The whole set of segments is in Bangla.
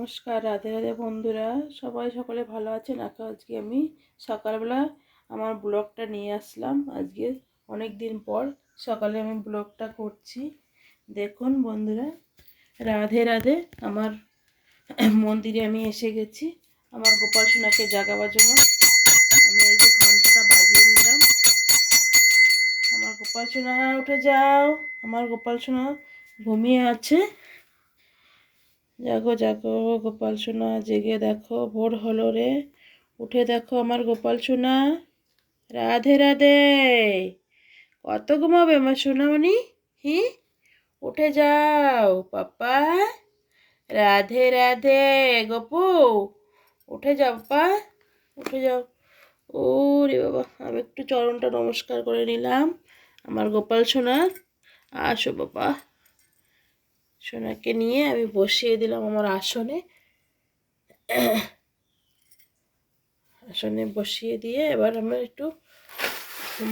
নমস্কার, রাধে রাধে বন্ধুরা। সবাই সকলে ভালো আছেন? আজকে আজকে আমি সকালবেলা আমার ব্লগটা নিয়ে আসলাম। আজকে অনেক দিন পর সকালে আমি ব্লগটা করছি। দেখুন বন্ধুরা, রাধে রাধে। আমার মন্দিরে আমি এসে গেছি। আমার গোপাল সোনাকে জাগাবার জন্য। আমি এই যে ঘন্টাটা বাজিয়ে নিলাম। আমার গোপাল সোনা, উঠে যাও। আমার গোপাল সোনা ঘুমিয়ে আছে। জাগো জাগো, গোপাল সোনা, জেগে দেখো, ভোর হলো রে। উঠে দেখো আমার গোপাল সোনা। রাধে রাধে। কত ঘুমাবে আমার সোনামণি? হি? উঠে যাও পাপা রাধে রাধে, গোপু। উঠে যাও পাপা উঠে যাও। ও রে বাবা, আমি একটু চরণটা নমস্কার করে নিলাম। আমার গোপাল সোনার। আসো বাবা সোনাকে নিয়ে আমি বসিয়ে দিলাম আমার আসনে। আসনে বসিয়ে দিয়ে এবার আমার একটু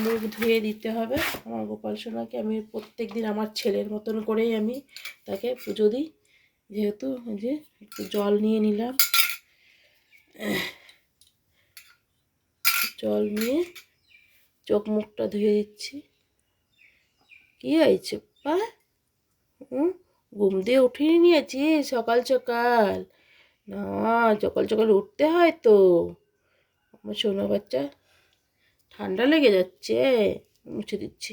মুখ ধুয়ে দিতে হবে। আমার গোপাল সোনাকে আমি প্রত্যেক দিন আমার ছেলের মতন করেই আমি তাকে পুজো দিই। যেহেতু যে একটু জল নিয়ে নিলাম। জল নিয়ে চোখ মুখটা ধুয়ে দিচ্ছি। কী হয়েছে, পা? হুম? ঘুম দিয়ে উঠিয়ে নিয়েছি, সকাল সকাল। না, সকাল সকাল উঠতে হয় তো। আমার সোনা বাচ্চা ঠান্ডা লেগে যাচ্ছে, মুছে দিচ্ছি।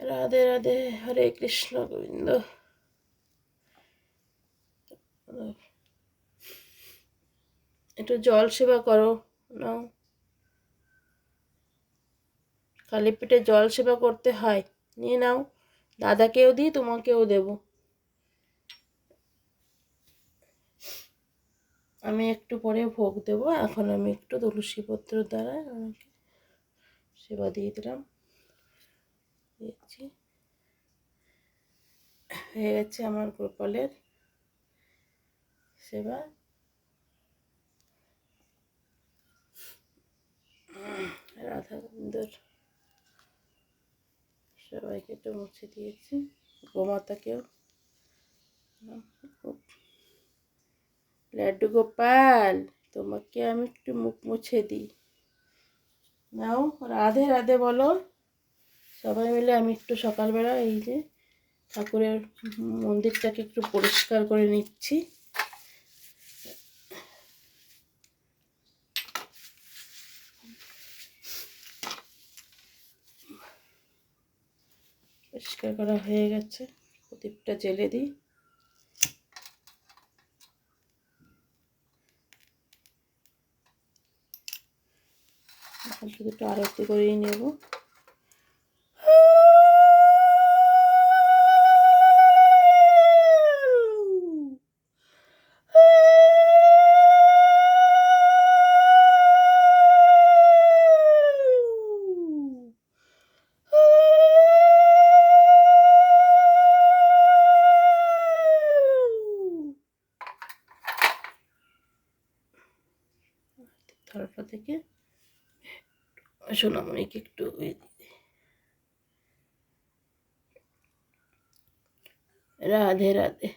রাধে রাধে, হরে কৃষ্ণ গোবিন্দ। একটু জল সেবা করো, নাও। খালি পেটে জল সেবা করতে হয়, নিয়ে নাও। দাদাকেও দিই, তোমাকেও দেব। আমি একটু পরে ভোগ দেব, এখন আমি একটু তুলসী পত্র দ্বারা আমাকে সেবা দিয়ে দিলাম। দিয়েছি হয়ে গেছে আমার গোপালের সেবা রাধা গোবিন্দর সবাইকে একটু মুছে দিয়েছি। গোমাতাকেও। লাড্ডু গোপাল, তোমাকে আমি একটু মুখ মুছে দিই। নাও, রাধে রাধে বলো। সবাই মিলে আমি একটু সকালবেলা এই যে ঠাকুরের মন্দিরটাকে একটু পরিষ্কার করে নিচ্ছি। পরিষ্কার করা হয়ে গেছে। প্রদীপটা জেলে দিই। এখন শুধু একটু আরতি করেই নেব। থেকে। সোনামণিকে একটু রাধে রাধে।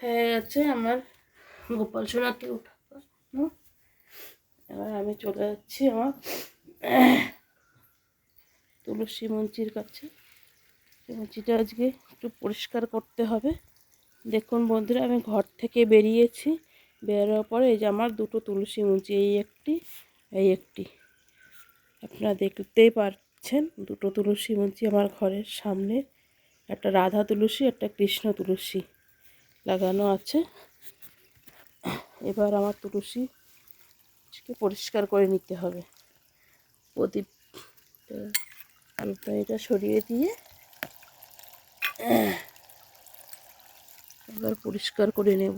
হয়ে গেছে আমার গোপাল সোনাকে উঠাবো এবার আমি চলে যাচ্ছি আমার তুলসী মঞ্চির কাছে। মঞ্চিটা আজকে একটু পরিষ্কার করতে হবে। দেখুন বন্ধুরা, আমি ঘর থেকে বেরিয়েছি। বেরোর পরে এই যে আমার দুটো তুলসী মুচি, এই একটি এই একটি। আপনারা দেখতেই পাচ্ছেন দুটো তুলসী মুচি আমার ঘরের সামনে। একটা রাধা তুলসী, একটা কৃষ্ণ তুলসী লাগানো আছে। এবার আমার তুলসী পরিষ্কার করে নিতে হবে। প্রদীপ এটা সরিয়ে দিয়ে, এবার পরিষ্কার করে নেব।